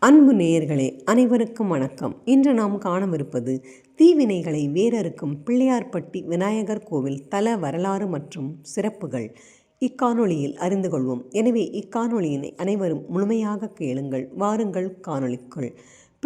அன்பு நேயர்களே அனைவருக்கும் வணக்கம். இன்று நாம் காணவிருப்பது தீவினைகளை வேறறுக்கும் பிள்ளையார்பட்டி விநாயகர் கோவில் தல வரலாறு மற்றும் சிறப்புகள். இக்காணொளியில் அறிந்து கொள்வோம். எனவே இக்காணொளியினை அனைவரும் முழுமையாக கேளுங்கள் வாருங்கள் காணொளிக்குள்.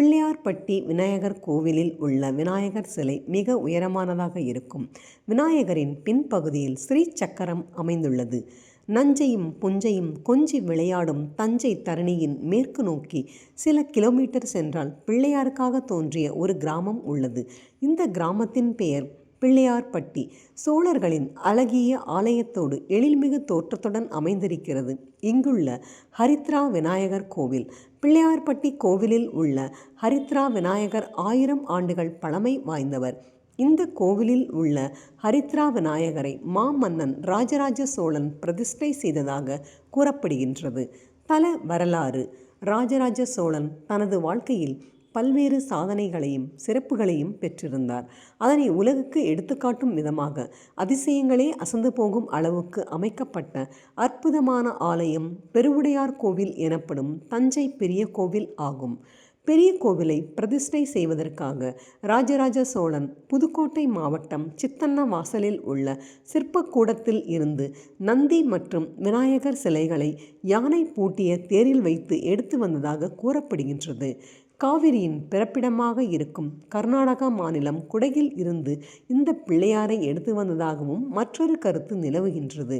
பிள்ளையார்பட்டி விநாயகர் கோவிலில் உள்ள விநாயகர் சிலை மிக உயரமானதாக இருக்கும். விநாயகரின் பின்பகுதியில் ஸ்ரீ சக்கரம் அமைந்துள்ளது. நஞ்சையும் புஞ்சையும் கொஞ்சி விளையாடும் தஞ்சை தரணியின் மேற்கு நோக்கி சில கிலோமீட்டர் சென்றால் பிள்ளையாருக்காக தோன்றிய ஒரு கிராமம் உள்ளது. இந்த கிராமத்தின் பெயர் பிள்ளையார்பட்டி. சோழர்களின் அழகிய ஆலயத்தோடு எழில்மிகு தோற்றத்துடன் அமைந்திருக்கிறது. இங்குள்ள ஹரித்ரா விநாயகர் கோவில். பிள்ளையார்பட்டி கோவிலில் உள்ள ஹரித்ரா விநாயகர் ஆயிரம் ஆண்டுகள் பழமை வாய்ந்தவர். இந்த கோவிலில் உள்ள ஹரித்ரா விநாயகரை மாமன்னன் ராஜராஜ சோழன் பிரதிஷ்டை செய்ததாக கூறப்படுகின்றது. தல வரலாறு. ராஜராஜ சோழன் தனது வாழ்க்கையில் பல்வேறு சாதனைகளையும் சிறப்புகளையும் பெற்றிருந்தார். அதனை உலகுக்கு எடுத்துக்காட்டும் விதமாக அதிசயங்களே அசந்து போகும் அளவுக்கு அமைக்கப்பட்ட அற்புதமான ஆலயம் பெருவுடையார் கோவில் எனப்படும் தஞ்சை பெரிய கோவில் ஆகும். பெரிய கோவிலை பிரதிஷ்டை செய்வதற்காக ராஜராஜ சோழன் புதுக்கோட்டை மாவட்டம் சித்தன்ன வாசலில் உள்ள சிற்பக்கூடத்தில் இருந்து நந்தி மற்றும் விநாயகர் சிலைகளை யானை பூட்டிய தேரில் வைத்து எடுத்து வந்ததாக கூறப்படுகின்றது. காவிரியின் பிறப்பிடமாக இருக்கும் கர்நாடகா மாநிலம் குடகில் இருந்து இந்த பிள்ளையாரை எடுத்து வந்ததாகவும் மற்றொரு கருத்து நிலவுகின்றது.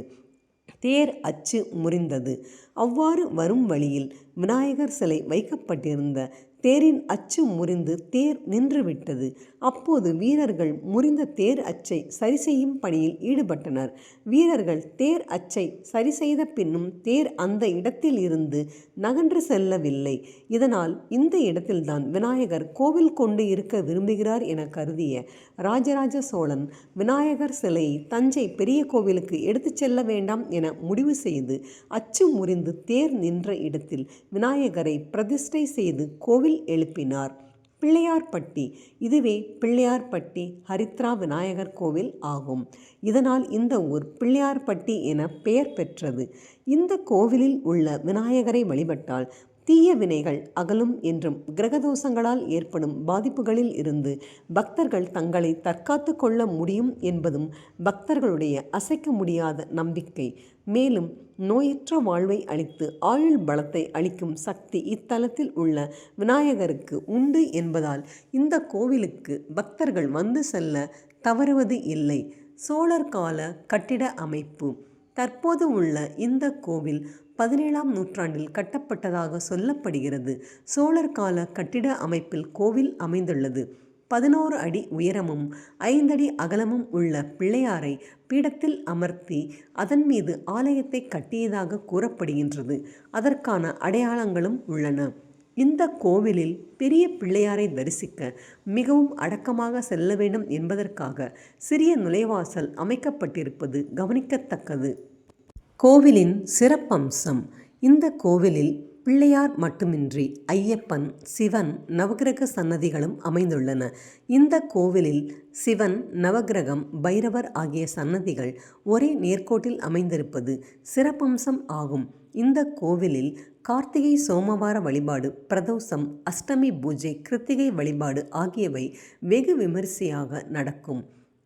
தேர் அச்சு முறிந்தது. அவ்வாறு வரும் வழியில் விநாயகர் சிலை வைக்கப்பட்டிருந்த தேரின் அச்சு முறிந்து தேர் நின்றுவிட்டது. அப்போது வீரர்கள் முறிந்த தேர் அச்சை சரி செய்யும் பணியில் ஈடுபட்டனர். வீரர்கள் தேர் அச்சை சரி செய்த பின்னும் தேர் அந்த இடத்தில் இருந்து நகன்று செல்லவில்லை. இதனால் இந்த இடத்தில்தான் விநாயகர் கோவில் கொண்டு இருக்க விரும்புகிறார் என கருதிய ராஜராஜ சோழன் விநாயகர் சிலையை தஞ்சை பெரிய கோவிலுக்கு எடுத்துச் செல்ல வேண்டாம் என முடிவு செய்து அச்சு முறிந்து தேர் நின்ற இடத்தில் விநாயகரை பிரதிஷ்டை செய்து கோவில் எழுப்பினார். பிள்ளையார்பட்டி இதுவே பிள்ளையார்பட்டி ஹரித்ரா விநாயகர் கோவில் ஆகும். இதனால் இந்த ஊர் பிள்ளையார்பட்டி என பெயர் பெற்றது. இந்த கோவிலில் உள்ள விநாயகரை வழிபட்டால் தீய வினைகள் அகலும் என்றும் கிரகதோஷங்களால் ஏற்படும் பாதிப்புகளில் இருந்து பக்தர்கள் தங்களை தற்காத்து கொள்ள முடியும் என்பதும் பக்தர்களுடைய அசைக்க முடியாத நம்பிக்கை. மேலும் நோயற்ற வாழ்வை அளித்து ஆயுள் பலத்தை அளிக்கும் சக்தி இத்தலத்தில் உள்ள விநாயகருக்கு உண்டு என்பதால் இந்த கோவிலுக்கு பக்தர்கள் வந்து செல்ல தவறுவது இல்லை. சோழர் கால கட்டிட அமைப்பு. தற்போது உள்ள இந்த கோவில் பதினேழாம் நூற்றாண்டில் கட்டப்பட்டதாக சொல்லப்படுகிறது. சோழர் கால கட்டிட அமைப்பில் கோவில் அமைந்துள்ளது. பதினோரு அடி உயரமும் ஐந்தடி அகலமும் உள்ள பிள்ளையாரை பீடத்தில் அமர்த்தி அதன் மீது ஆலயத்தை கட்டியதாக கூறப்படுகின்றது. அதற்கான அடையாளங்களும் உள்ளன. இந்த கோவிலில் பெரிய பிள்ளையாரை தரிசிக்க மிகவும் அடக்கமாக செல்ல வேண்டும் என்பதற்காக சிறிய நுழைவாசல் அமைக்கப்பட்டிருப்பது கவனிக்கத்தக்கது. கோவிலின் சிறப்பம்சம். இந்த கோவிலில் பிள்ளையார் மட்டுமின்றி ஐயப்பன் சிவன் நவகிரக சன்னதிகளும் அமைந்துள்ளன. இந்த கோவிலில் சிவன் நவகிரகம் பைரவர் ஆகிய சன்னதிகள் ஒரே நேர்கோட்டில் அமைந்திருப்பது சிறப்பம்சம் ஆகும். இந்த கோவிலில் கார்த்திகை சோமவார வழிபாடு பிரதோஷம் அஷ்டமி பூஜை கிருத்திகை வழிபாடு ஆகியவை வெகு விமரிசையாக நடக்கும்.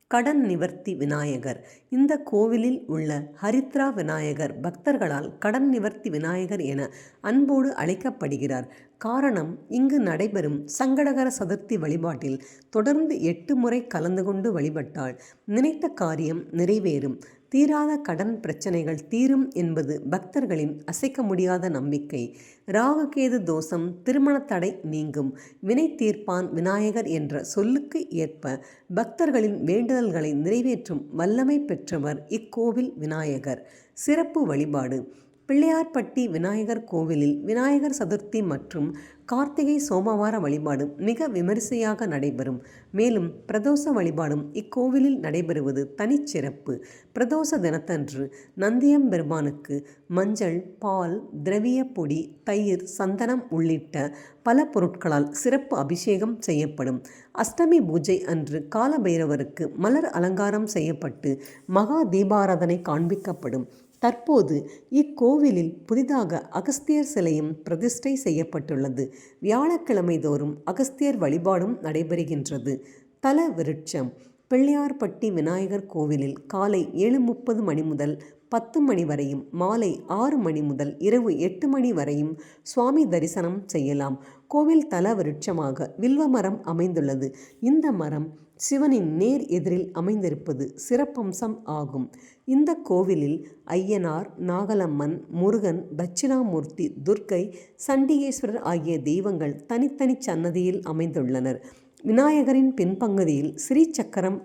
கடன் நிவர்த்தி விநாயகர். இந்த கோவிலில் உள்ள ஹரித்ரா விநாயகர் பக்தர்களால் கடன் நிவர்த்தி விநாயகர் என அன்போடு அழைக்கப்படுகிறார். காரணம் இங்கு நடைபெறும் சங்கடகர சதுர்த்தி வழிபாட்டில் தொடர்ந்து எட்டு முறை கலந்து கொண்டு வழிபட்டால் நினைத்த காரியம் நிறைவேறும். தீராத கடன் பிரச்சனைகள் தீரும் என்பது பக்தர்களின் அசைக்க முடியாத நம்பிக்கை. ராகுகேது தோஷம் திருமண தடை நீங்கும் வினை தீர்ப்பான் விநாயகர் என்ற சொல்லுக்கு ஏற்ப பக்தர்களின் வேண்டுதல்களை நிறைவேற்றும் வல்லமை பெற்றவர் இக்கோவில் விநாயகர். சிறப்பு வழிபாடு. பிள்ளையார்பட்டி விநாயகர் கோவிலில் விநாயகர் சதுர்த்தி மற்றும் கார்த்திகை சோமவார வழிபாடு மிக விமரிசையாக நடைபெறும். மேலும் பிரதோஷ வழிபாடும் இக்கோவிலில் நடைபெறுவது தனிச்சிறப்பு. பிரதோஷ தினத்தன்று நந்தியம்பெருமானுக்கு மஞ்சள் பால் திரவிய பொடி தயிர் சந்தனம் உள்ளிட்ட பல பொருட்களால் சிறப்பு அபிஷேகம் செய்யப்படும். அஷ்டமி பூஜை அன்று காலபைரவருக்கு மலர் அலங்காரம் செய்யப்பட்டு மகா தீபாராதனை காண்பிக்கப்படும். தற்போது இக்கோவிலில் புதிதாக அகஸ்தியர் சிலையும் பிரதிஷ்டை செய்யப்பட்டுள்ளது. வியாழக்கிழமை தோறும் அகஸ்தியர் வழிபாடும் நடைபெறுகின்றது. தல விருட்சம் பிள்ளையார்பட்டி விநாயகர் கோவிலில் காலை ஏழு முப்பது மணி முதல் பத்து மணி வரையும் மாலை ஆறு மணி முதல் இரவு எட்டு மணி வரையும் சுவாமி தரிசனம் செய்யலாம். கோவில் தல விருட்சமாக வில்வ மரம் அமைந்துள்ளது. இந்த மரம் சிவனின் நேர் எதிரில் அமைந்திருப்பது சிறப்பம்சம் ஆகும். இந்த கோவிலில் ஐயனார் நாகலம்மன் முருகன் தட்சிணாமூர்த்தி துர்க்கை சண்டிகேஸ்வரர் ஆகிய தெய்வங்கள் தனித்தனி சன்னதியில் அமைந்துள்ளனர். விநாயகரின் பின்பகுதியில் ஸ்ரீ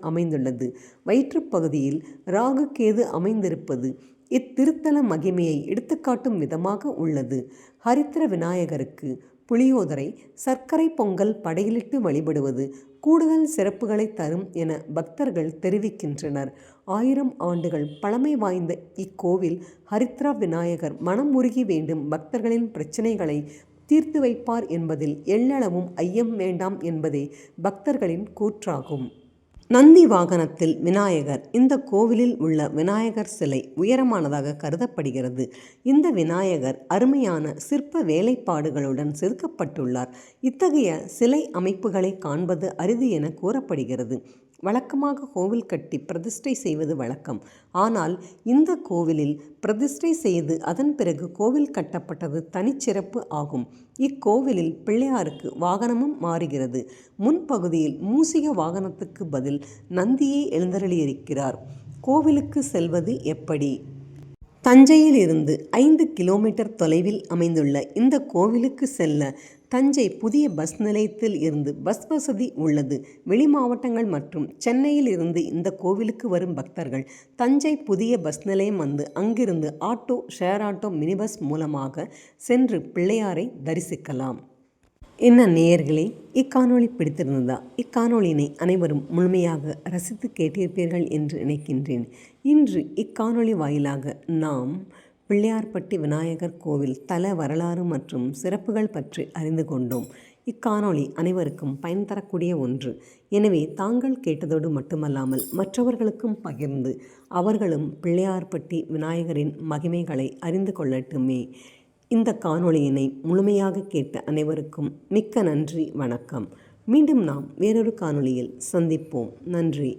அமைந்துள்ளது. வயிற்றுப்பகுதியில் ராகு கேது அமைந்திருப்பது இத்திருத்தல மகிமையை எடுத்துக்காட்டும் விதமாக உள்ளது. ஹரித்திர விநாயகருக்கு புளியோதரை சர்க்கரை பொங்கல் படையிலிட்டு வழிபடுவது கூடுதல் சிறப்புகளை தரும் என பக்தர்கள் தெரிவிக்கின்றனர். ஆயிரம் ஆண்டுகள் பழமை வாய்ந்த இக்கோவில் ஹரித்ரா விநாயகர் மனம் உருகி வேண்டும் பக்தர்களின் பிரச்சனைகளை தீர்த்து வைப்பார் என்பதில் எள்ளளவும் ஐயம் வேண்டாம் என்பதே பக்தர்களின் கூற்றாகும். நந்தி வாகனத்தில் விநாயகர். இந்த கோவிலில் உள்ள விநாயகர் சிலை உயரமானதாக கருதப்படுகிறது. இந்த விநாயகர் அருமையான சிற்ப வேலைப்பாடுகளுடன் செதுக்கப்பட்டுள்ளார். இத்தகைய சிலை அமைப்புகளை காண்பது அரிது என கூறப்படுகிறது. வழக்கமாக கோவில் கட்டி பிரதிஷ்டை செய்வது வழக்கம். ஆனால் இந்த கோவிலில் பிரதிஷ்டை செய்து அதன் பிறகு கோவில் கட்டப்பட்டது தனிச்சிறப்பு ஆகும். இக்கோவிலில் பிள்ளையாருக்கு வாகனமும் மாறுகிறது. முன்பகுதியில் மூசிக வாகனத்துக்கு பதில் நந்தியை எழுந்தருளியிருக்கிறார். கோவிலுக்கு செல்வது எப்படி? தஞ்சையில் இருந்து ஐந்து கிலோமீட்டர் தொலைவில் அமைந்துள்ள இந்த கோவிலுக்கு செல்ல தஞ்சை புதிய பஸ் நிலையத்தில் இருந்து பஸ் வசதி உள்ளது. வெளி மாவட்டங்கள் மற்றும் சென்னையில் இருந்து இந்த கோவிலுக்கு வரும் பக்தர்கள் தஞ்சை புதிய பஸ் நிலையம் வந்து அங்கிருந்து auto share auto mini bus மூலமாக சென்று பிள்ளையாரை தரிசிக்கலாம். என்ன நேயர்களே இக்காணொளி பிடித்திருந்ததா? இக்காணொளியினை அனைவரும் முழுமையாக ரசித்து கேட்டிருப்பீர்கள் என்று நினைக்கின்றேன். இன்று இக்காணொளி வாயிலாக நாம் பிள்ளையார்பட்டி விநாயகர் கோவில் தல வரலாறு மற்றும் சிறப்புகள் பற்றி அறிந்து கொண்டோம். இக்காணொளி அனைவருக்கும் பயன் தரக்கூடிய ஒன்று. எனவே தாங்கள் கேட்டதோடு மட்டுமல்லாமல் மற்றவர்களுக்கும் பகிர்ந்து அவர்களும் பிள்ளையார்பட்டி விநாயகரின் மகிமைகளை அறிந்து கொள்ளட்டுமே. இந்த காணொளியினை முழுமையாக கேட்ட அனைவருக்கும் மிக்க நன்றி வணக்கம். மீண்டும் நாம் வேறொரு காணொளியில் சந்திப்போம். நன்றி.